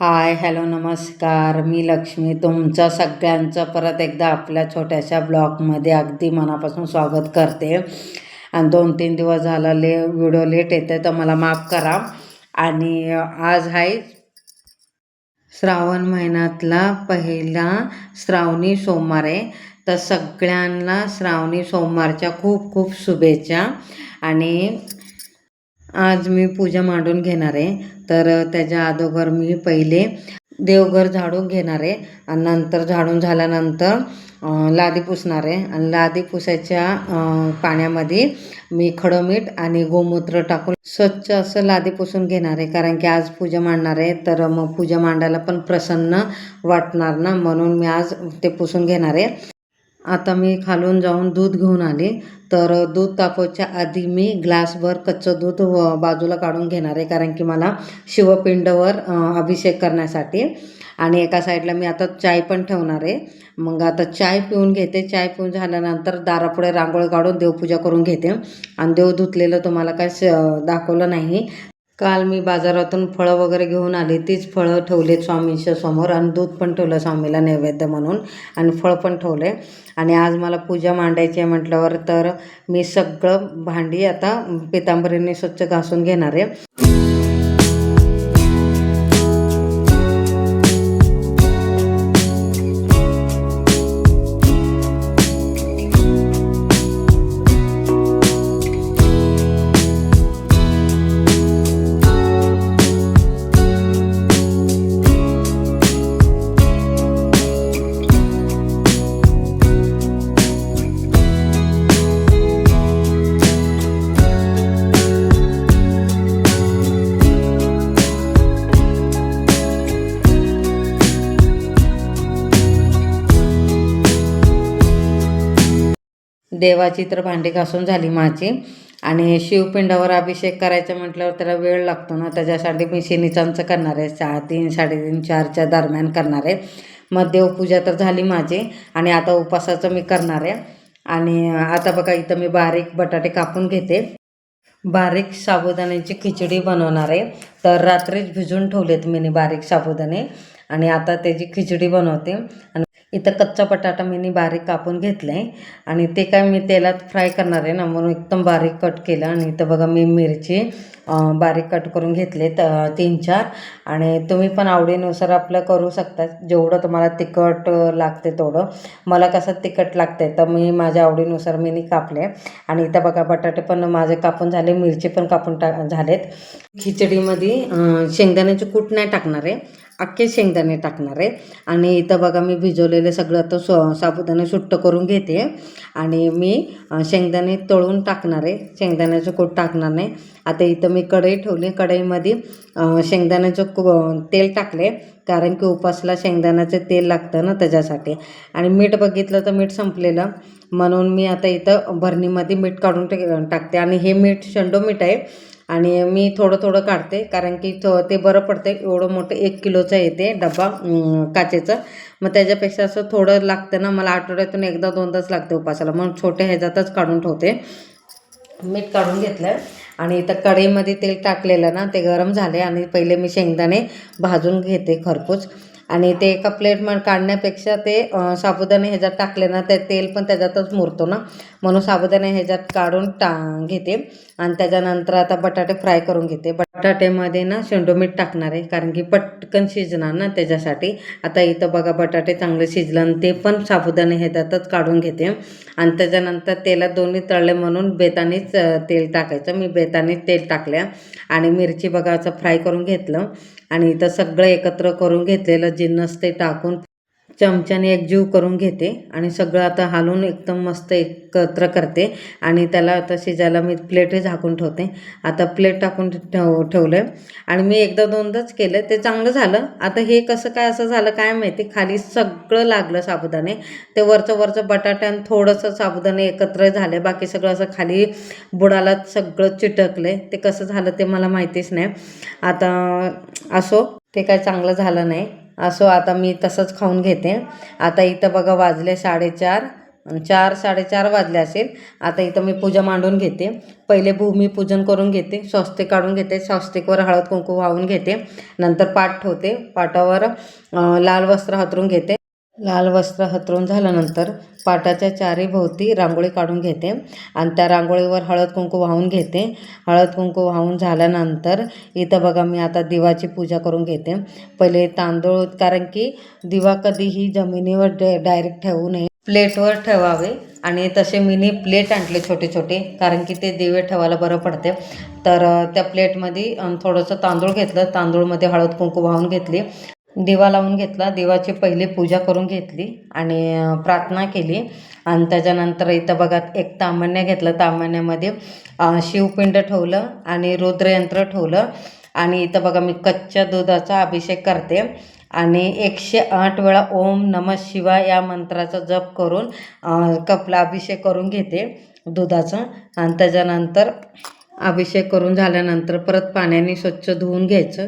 Hi hello नमस्कार. मी लक्ष्मी. तुमचं सगळ्यांचं परत एकदा आपल्या छोट्याशा ब्लॉगमध्ये अगदी मनापासून स्वागत करते. आणि दोन तीन दिवस झाला ले व्हिडिओ लेट येते तर मला माफ करा. आणि आज आहे श्रावण महिन्यातला पहिला श्रावणी सोमवार आहे. तर सगळ्यांना श्रावणी सोमवारच्या खूप खूप शुभेच्छा. आणि आज मी पूजा मांडून घेणार आहे. तर त्याच्या अगोदर मी पहिले देवघर झाडून घेणार आहे आणि नंतर झाडून झाल्यानंतर लादी पुसणार आहे. आणि लादी पुसायच्या पाण्यामध्ये मी खडं मीठ आणि गोमूत्र टाकून स्वच्छ असं लादी पुसून घेणार आहे. कारण की आज पूजा मांडणार आहे तर मग पूजा मांडायला पण प्रसन्न वाटणार ना? म्हणून मी आज ते पुसून घेणार आहे. आता मी खालून जाऊन दूध घेऊन आले. तर दूध तापवायच्या आधी मी ग्लासभर कच्चं दूध व- बाजूला काढून घेणार आहे. कारण की मला शिवपिंडवर अभिषेक करण्यासाठी. आणि एका साईडला मी आता चाय पण ठेवणार आहे. मग आता चाय पिऊन घेते. चाय पिऊन झाल्यानंतर दारापुढे रांगोळी काढून देवपूजा करून घेते. आणि देव धुतलेलं तुम्हाला काय दाखवलं नाही. काल मी बाजारातून फळं वगैरे घेऊन आले. तीच फळं ठेवले स्वामींच्या समोर आणि दूध पण ठेवलं स्वामीला नैवेद्य म्हणून आणि फळ पण ठेवले. आणि आज मला पूजा मांडायची आहे म्हटल्यावर तर मी सगळं भांडी आता पितांबरीने स्वच्छ घासून घेणार आहे. देवाची तर भांडी घासून झाली माझी. आणि शिवपिंडावर अभिषेक करायचं म्हटल्यावर त्याला वेळ लागतो ना त्याच्यासाठी मी शनीचांचं करणार आहे. सा तीन साडेतीन चारच्या दरम्यान करणार आहे. मग देवपूजा तर झाली माझी आणि आता उपासाचं मी करणार आहे. आणि आता बघा इथं मी बारीक बटाटे कापून घेते. बारीक साबुदाण्याची खिचडी बनवणार आहे. तर रात्रीच भिजून ठेवलेत मी बारीक साबुदाणे. आणि आता त्याची खिचडी बनवते. आणि इथं कच्चा बटाटा मी बारीक कापून घेतला आहे आणि ते काय मी तेलात फ्राय करणार आहे ना म्हणून एकदम बारीक कट केलं. आणि इथं बघा मी मिरची बारीक कट करून घेतले त तीन चार. आणि तुम्ही पण आवडीनुसार आपलं करू शकता. जेवढं तुम्हाला तिखट लागते तेवढं. मला कसं तिखट लागते तर मी माझ्या आवडीनुसार मी कापले. आणि इथं बघा बटाटे पण माझे कापून झाले मिरची पण कापून टा झालेत. खिचडीमध्ये शेंगदाण्याची शेंगदाण्याचे कूट नाही टाकणार आहे. अख्खे शेंगदाणे टाकणार आहे. आणि इथं बघा मी भिजवलेलं सगळं आता सो साबुदाणे सुट्ट करून घेते. आणि मी शेंगदाणे तळून टाकणार आहे. शेंगदाण्याचं कूट टाकणार नाही. आता इथं मी कढई ठेवली. कढईमध्ये शेंगदाण्याचं कु तेल टाकले कारण की उपासला शेंगदाण्याचं तेल लागतं ना त्याच्यासाठी. आणि मीठ बघितलं तर मीठ संपलेलं. म्हणून मी आता इथं भरणीमध्ये मीठ काढून टाकते. आणि हे मीठ शेंडो मीठ आहे. आणि मी थोडं थोडं काढते कारण की तो ते बरं पडते एवढं मोठं एक किलोचं येते डबा काचेचं. मग त्याच्यापेक्षा असं थोडं लागतं ना मला आठवड्यातून एकदा दोनदाच लागते उपासाला. म्हणून छोट्या ह्याच्यातच काढून ठेवते. मीठ काढून घेतलं. आणि इथं कढईमध्ये तेल टाकलेलं ना ते गरम झाले. आणि पहिले मी शेंगदाणे भाजून घेते खरपूस. आणि ते एका प्लेटमध्ये काढण्यापेक्षा ते साबुदाणे ह्याच्यात टाकले ना ते तेल पण त्याच्यातच मुरतो ना. म्हणून साबुदाणे ह्याच्यात काढून टा घेते. आणि त्याच्यानंतर आता बटाटे फ्राय करून घेते. बटाट्यामध्ये ना शेंडो मीठ टाकणार आहे कारण की पटकन शिजणार ना त्याच्यासाठी. आता इथं बघा बटाटे चांगले शिजलं आणि ते पण साबुदाणे ह्याच्यातच काढून घेते. आणि त्याच्यानंतर तेलात दोन्ही तळले म्हणून बेतानीच तेल टाकायचं. मी बेतानीच तेल टाकल्या. आणि मिरची बघा असं फ्राय करून घेतलं. आणि इथं सगळं एकत्र करून घेतलेलं जिन्नस ते टाकून चमच्याने एकजीव करून घेते आणि सगळं आता हालून एकदम मस्त एकत्र करते आणि त्याला आता शिजायला मी प्लेटही झाकून ठेवते. आता प्लेट टाकून ठेव ठेवलं आहे आणि मी एकदा दोनदाच केलं ते चांगलं झालं. आता हे कसं काय असं झालं काय माहिती? खाली सगळं लागलं साबुदाणे. ते वरचं वरचं बटाटा आणि थोडंसं साबुदाणे एकत्र झाले. बाकी सगळं असं खाली बुडाला सगळं चिटकलं ते कसं झालं ते मला माहितीच नाही. आता असो. ते काय चांगलं झालं नाही. असो आता मी तसंच खाऊन घेते. आता इथं बघा वाजले साडेचार चार साडेचार वाजले असेल. आता इथं मी पूजा मांडून घेते. पहिले भूमिपूजन करून घेते स्वस्तिक काढून घेते स्वस्तिकवर हळद कुंकू वाहून घेते. नंतर पाठ ठेवते पाटावर लाल वस्त्र हातरून घेते. लाल वस्त्र हतरून झाल्यानंतर पाटाच्या चारी भोवती रांगोळी काढून घेते आणि त्या रांगोळीवर हळद कुंकू वाहून घेते. हळद कुंकू वाहून झाल्यानंतर इथं बघा मी आता दिवाची पूजा करून घेते. पहिले तांदूळ कारण की दिवा कधीही जमिनीवर डे डायरेक्ट ठेवू नये. प्लेटवर ठेवावे आणि तसे मिनी प्लेट आणले छोटे छोटे कारण की ते दिवे ठेवायला बरं पडते. तर त्या प्लेटमध्ये थोडंसं तांदूळ घेतलं. तांदूळमध्ये हळद कुंकू वाहून घेतली. दिवा लावून घेतला. दिवाची पहिली पूजा करून घेतली आणि प्रार्थना केली. आणि त्याच्यानंतर इथं बघा एक तांबण्या घेतलं. तामान्यामध्ये शिवपिंड ठेवलं आणि रुद्रयंत्र ठेवलं. आणि इथं बघा मी कच्च्या दुधाचा अभिषेक करते. आणि एकशे आठ वेळा ओम नम शिवाय या मंत्राचा जप करून कपला अभिषेक करून घेते दुधाचा. आणि त्याच्यानंतर अभिषेक करून झाल्यानंतर परत पाण्याने स्वच्छ धुवून घ्यायचं.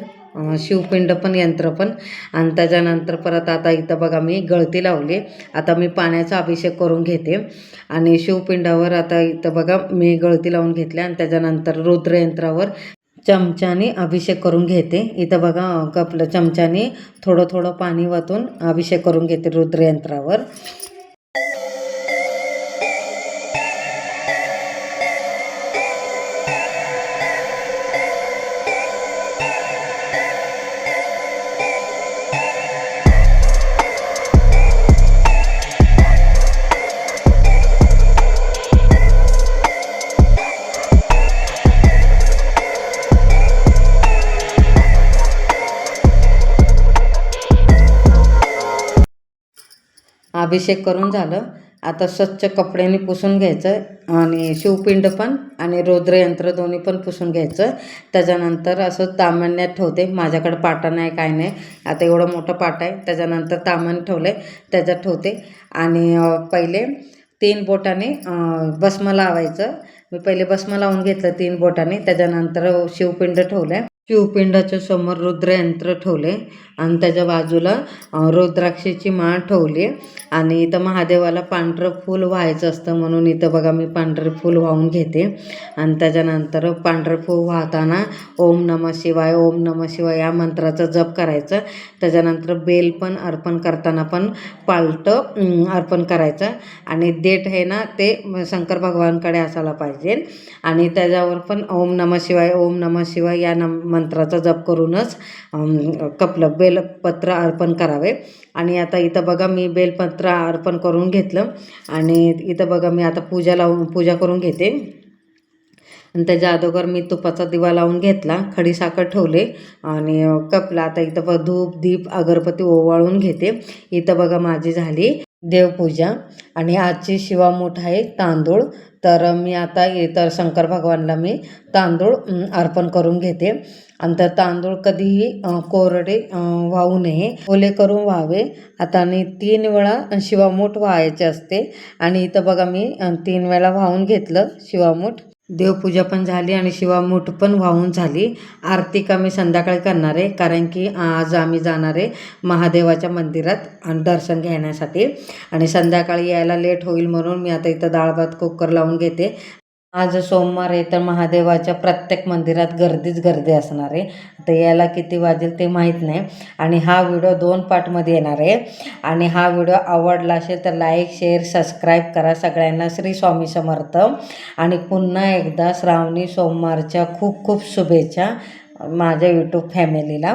शिवपिंड पण यंत्र पण. आणि त्याच्यानंतर परत आता इथं बघा मी गळती लावली. आता मी पाण्याचा अभिषेक करून घेते. आणि शिवपिंडावर आता इथं बघा मी गळती लावून घेतली आणि त्याच्यानंतर रुद्रयंत्रावर चमच्याने अभिषेक करून घेते. इथं बघा कपलं चमच्याने थोडं थोडं पाणी वातून अभिषेक करून घेते रुद्रयंत्रावर. अभिषेक करून झालं. आता स्वच्छ कपड्याने पुसून घ्यायचं आणि शिवपिंड पण आणि रुद्रयंत्र दोन्ही पण पुसून घ्यायचं. त्याच्यानंतर असं तामण्यात ठेवते. माझ्याकडं पाटा नाही काय नाही. आता एवढं मोठं पाटा आहे. त्याच्यानंतर तामण ठेवलं आहे त्याच्यात ठेवते. आणि पहिले तीन बोटाने भस्म लावायचं. मी पहिले भस्म लावून घेतलं तीन बोटाने. त्याच्यानंतर शिवपिंड ठेवलं आहे शिवपिंडाच्या समोर रुद्रयंत्र ठेवले आणि त्याच्या बाजूला रुद्राक्षीची माळ ठेवली. आणि इथं महादेवाला पांढरं फूल व्हायचं असतं म्हणून इथं बघा मी पांढरं फूल वाहून घेते. आणि त्याच्यानंतर पांढरं फूल वाहताना ओम नम शिवाय ओम नम शिवाय या मंत्राचा जप करायचं. त्याच्यानंतर बेल पण अर्पण करताना पण पालटं अर्पण करायचं. आणि देठ हे ना ते शंकर भगवानकडे असायला पाहिजे. आणि त्याच्यावर पण ओम नम शिवाय ओम नम शिवाय या नम मंत्राचा जप करूनच कपलं बेलपत्र अर्पण करावे. आणि आता इथं बघा मी बेलपत्र अर्पण करून घेतलं. आणि इथं बघा मी आता पूजा लावून पूजा करून घेते. आणि त्याच्या अगोदर मी तुपाचा दिवा लावून घेतला खडीसाखर ठेवले. आणि कपला आता इथं बघ धूप दीप अगरबत्ती ओवाळून घेते. इथं बघा माझी झाली. देवपूजा. आणि आजची शिवामूठ आहे तांदूळ. तर मी आता इतर शंकर भगवानला मी तांदूळ अर्पण करून घेते. आणि तर तांदूळ कधीही कोरडे वाहू नये. ओले करून व्हावे. आता आणि तीन वेळा शिवामूठ व्हायचे असते. आणि इथं बघा मी तीन वेळा वाहून घेतलं शिवामूठ. देवपूजा पण झाली आणि शिवामूठ पण वाहून झाली. आरती का संध्याकाळी करणार आहे कारण की आज आम्ही जाणार आहे महादेवाच्या मंदिरात दर्शन घेण्यासाठी. आणि संध्याकाळी यायला लेट होईल म्हणून मी आता इथं डाळ भात कुकर लावून घेते. आज सोमवार आहे तर महादेवाच्या प्रत्येक मंदिरात गर्दीच गर्दी असणार आहे. तर यायला किती वाजेल ते माहीत नाही. आणि हा व्हिडिओ दोन पार्टमध्ये येणार आहे. आणि हा व्हिडिओ आवडला असेल तर लाईक शेअर सबस्क्राईब करा सगळ्यांना. श्री स्वामी समर्थ. आणि पुन्हा एकदा श्रावणी सोमवारच्या खूप खूप शुभेच्छा माझ्या यूट्यूब फॅमिलीला